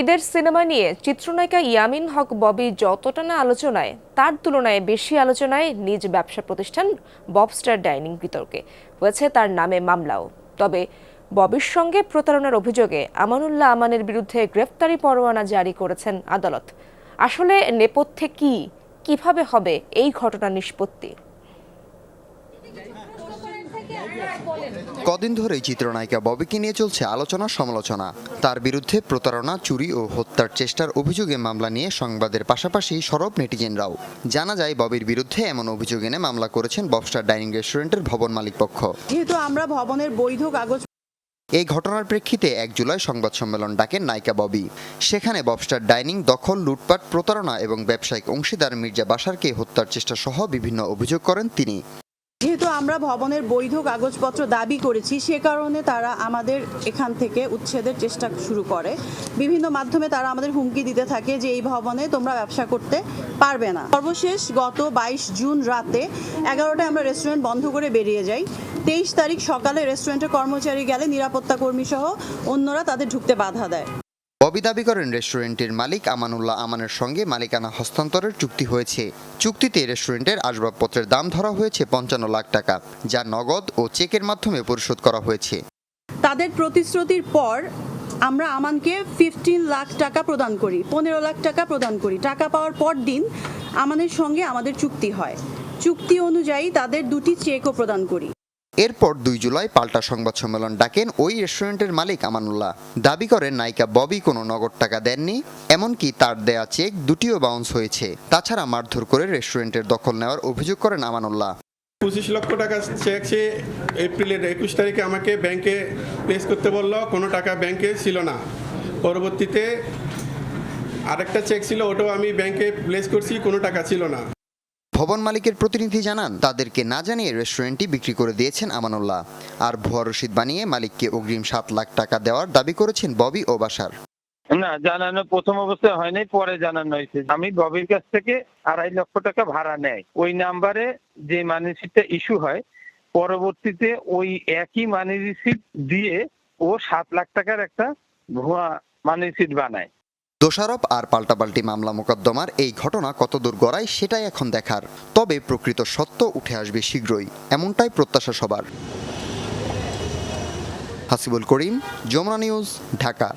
ঈদের সিনেমা নিয়ে চিত্রনায়িকা ইয়ামিন হক ববি যতটা না আলোচনায়, তার তুলনায় বেশি আলোচনায় নিজ ব্যবসা প্রতিষ্ঠান ববস্টার ডাইনিং বিতর্কে হয়েছে তার নামে মামলাও। তবে ববির সঙ্গে প্রতারণার অভিযোগে আমানুল্লাহ আমানের বিরুদ্ধে গ্রেফতারি পরোয়ানা জারি করেছেন আদালত। আসলে নেপথ্যে কি, কীভাবে হবে এই ঘটনা নিষ্পত্তি? কদিন ধরেই চিত্রনায়িকা ববিকে নিয়ে চলছে আলোচনা সমালোচনা। তার বিরুদ্ধে প্রতারণা চুরি ও হত্যার চেষ্টার অভিযোগে মামলা নিয়ে সংবাদের পাশাপাশি সরব নেটিজেনরাও। জানা যায় ববির বিরুদ্ধে এমন অভিযোগ এনে মামলা করেছেন ববস্টার ডাইনিং রেস্টুরেন্টের ভবন মালিক পক্ষ। যেহেতু আমরা ভবনের বৈধ কাগজ এই ঘটনার প্রেক্ষিতে এক জুলাই সংবাদ সম্মেলন ডাকেন নায়িকা ববি। সেখানে ববস্টার ডাইনিং দখল লুটপাট প্রতারণা এবং ব্যবসায়িক অংশীদার মির্জা বাসারকে হত্যার চেষ্টা সহ বিভিন্ন অভিযোগ করেন তিনি। যেহেতু আমরা ভবনের বৈধ কাগজপত্র দাবি করেছি, সে কারণে তারা আমাদের এখান থেকে উচ্ছেদের চেষ্টা শুরু করে। বিভিন্ন মাধ্যমে তারা আমাদের হুমকি দিতে থাকে যে এই ভবনে তোমরা ব্যবসা করতে পারবে না। সর্বশেষ গত বাইশ জুন রাতে এগারোটায় আমরা রেস্টুরেন্ট বন্ধ করে বেরিয়ে যাই। তেইশ তারিখ সকালে রেস্টুরেন্টের কর্মচারী গেলে নিরাপত্তা কর্মী সহ অন্যরা তাদের ঢুকতে বাধা দেয়। ববি দাবি করেন রেস্টুরেন্টের মালিক আমানুল্লাহ আমানের সঙ্গে মালিকানা হস্তান্তরের চুক্তি হয়েছে। চুক্তিতে রেস্টুরেন্টের আসবাবপত্রের দাম ধরা হয়েছে পঞ্চান্ন লাখ টাকা, যা নগদ ও চেকের মাধ্যমে পরিশোধ করা হয়েছে। তাদের প্রতিশ্রুতির পর আমরা আমানকে ফিফটিন লাখ টাকা প্রদান করি, পনেরো লাখ টাকা প্রদান করি। টাকা পাওয়ার পর দিন আমানের সঙ্গে আমাদের চুক্তি হয়। চুক্তি অনুযায়ী তাদের দুটি চেকও প্রদান করি। এরপর দুই জুলাই পাল্টা সংবাদ সম্মেলন ডাকেন ওই রেস্টুরেন্টের মালিক আমানুল্লাহ। দাবি করেন নায়িকা ববি কোনো নগদ টাকা দেননি, এমনকি তার দেয়া চেক দুটিও বাউন্স হয়েছে। তাছাড়া মারধর করে রেস্টুরেন্টের দখল নেওয়ার অভিযোগ করেন আমানুল্লাহ। পঁচিশ লক্ষ টাকা চেক সে এপ্রিলের একুশ তারিখে আমাকে ব্যাংকে প্লেস করতে বলল, কোনো টাকা ব্যাংকে ছিল না। পরবর্তীতে আরেকটা চেক ছিল, ওটাও আমি ব্যাংকে প্লেস করছি, কোনো টাকা ছিল না। ভবন মালিকের প্রতিনিধি জানান, তাদেরকে না জানিয়ে রেস্টুরেন্টটি বিক্রি করে দিয়েছেন আমানুল্লাহ। আর ভুয়া রসিদ বানিয়ে মালিককে অগ্রিম সাত লাখ টাকা দেওয়ার দাবি করেছেন ববি ও বাসার। না, জানানো প্রথম অবস্থায় হয়নি, পরে জানানো হয়েছে। আমি ববির কাছ থেকে আড়াই লক্ষ টাকা ভাড়া নেয় ওই নাম্বারে যে মানি রিসিপ্টটা ইস্যু হয়, পরবর্তীতে ওই একই মানি রিসিপ্ট দিয়ে ও সাত লাখ টাকার একটা ভুয়া মানি রিসিপ্ট বানায়। দোষারোপ আর পাল্টাপাল্টি মামলা মোকদ্দমার এই ঘটনা কতদূর গড়ায় সেটাই এখন দেখার। তবে প্রকৃত সত্য উঠে আসবে শীঘ্রই, এমনটাই প্রত্যাশা সবার। হাসিবুল করিম, যমুনা নিউজ, ঢাকা।